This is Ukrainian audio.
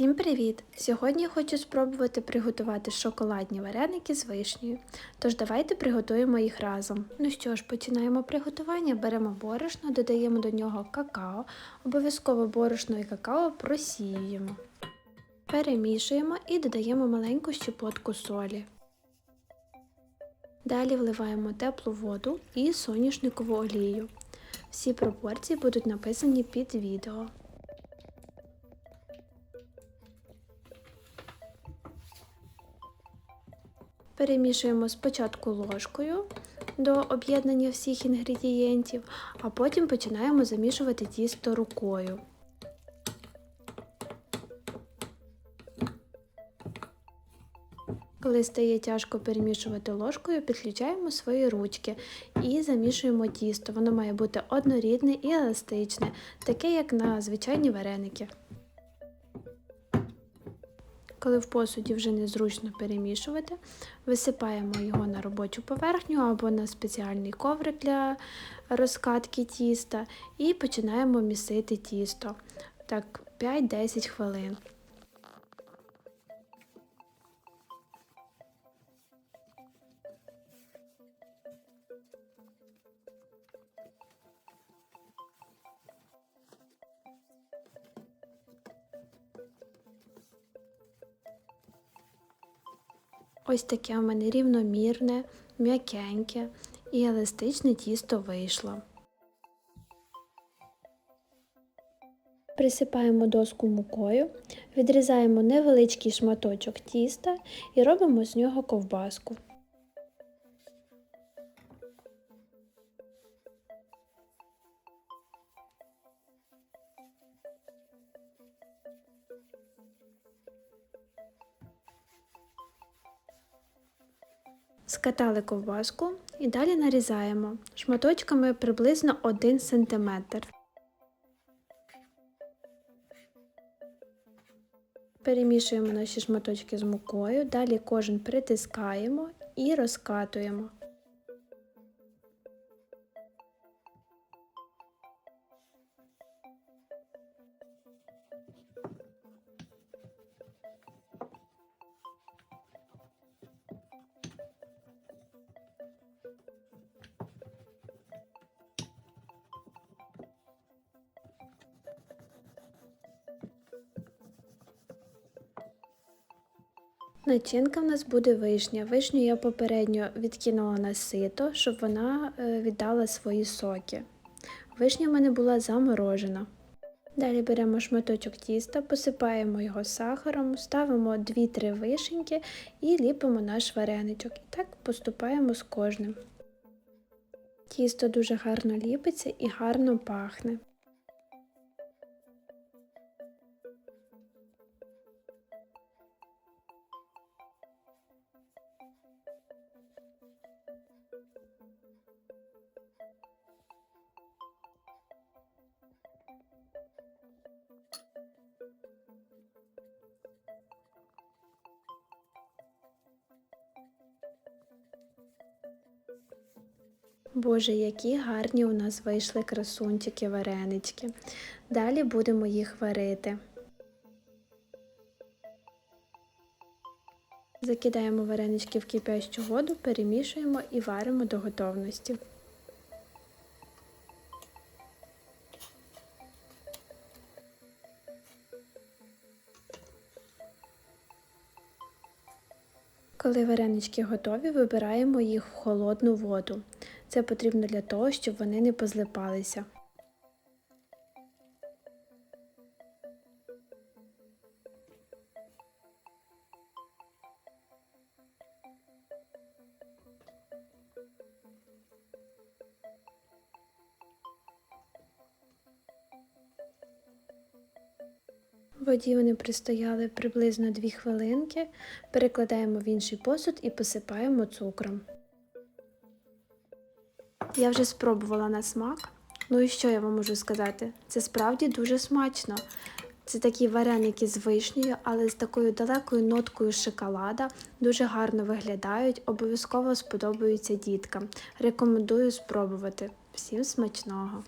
Всім привіт! Сьогодні хочу спробувати приготувати шоколадні вареники з вишнею. Тож давайте приготуємо їх разом. Ну що ж, починаємо приготування. Беремо борошно, додаємо до нього какао, обов'язково борошно і какао просіюємо. Перемішуємо і додаємо маленьку щепотку солі. Далі вливаємо теплу воду і соняшникову олію. Всі пропорції будуть написані під відео. Перемішуємо спочатку ложкою до об'єднання всіх інгредієнтів, а потім починаємо замішувати тісто рукою. Коли стає тяжко перемішувати ложкою, підключаємо свої ручки і замішуємо тісто. Воно має бути однорідне і еластичне, таке як на звичайні вареники. Коли в посуді вже незручно перемішувати, висипаємо його на робочу поверхню або на спеціальний коврик для розкатки тіста і починаємо місити тісто так 5-10 хвилин. Ось таке у мене рівномірне, м'якеньке і еластичне тісто вийшло. Присипаємо доску мукою, відрізаємо невеличкий шматочок тіста і робимо з нього ковбаску. Скатали ковбаску і далі нарізаємо шматочками приблизно 1 см. Перемішуємо наші шматочки з мукою, далі кожен притискаємо і розкатуємо. Начинка в нас буде вишня. Вишню я попередньо відкинула на сито, щоб вона е, віддала свої соки. Вишня в мене була заморожена. Далі беремо шматочок тіста, посипаємо його сахаром, ставимо 2-3 вишеньки і ліпимо наш вареничок. І так поступаємо з кожним. Тісто дуже гарно ліпиться і гарно пахне. Боже, які гарні у нас вийшли красунчики варенички. Далі будемо їх варити. Закидаємо варенички в кипящу воду, перемішуємо і варимо до готовності. Коли варенички готові, вибираємо їх в холодну воду. Це потрібно для того, щоб вони не позлипалися. Воді вони пристояли приблизно 2 хвилинки, перекладаємо в інший посуд і посипаємо цукром. Я вже спробувала на смак. Ну і що я вам можу сказати? Це справді дуже смачно. Це такі вареники з вишнею, але з такою далекою ноткою шоколада. Дуже гарно виглядають, обов'язково сподобаються діткам. Рекомендую спробувати. Всім смачного!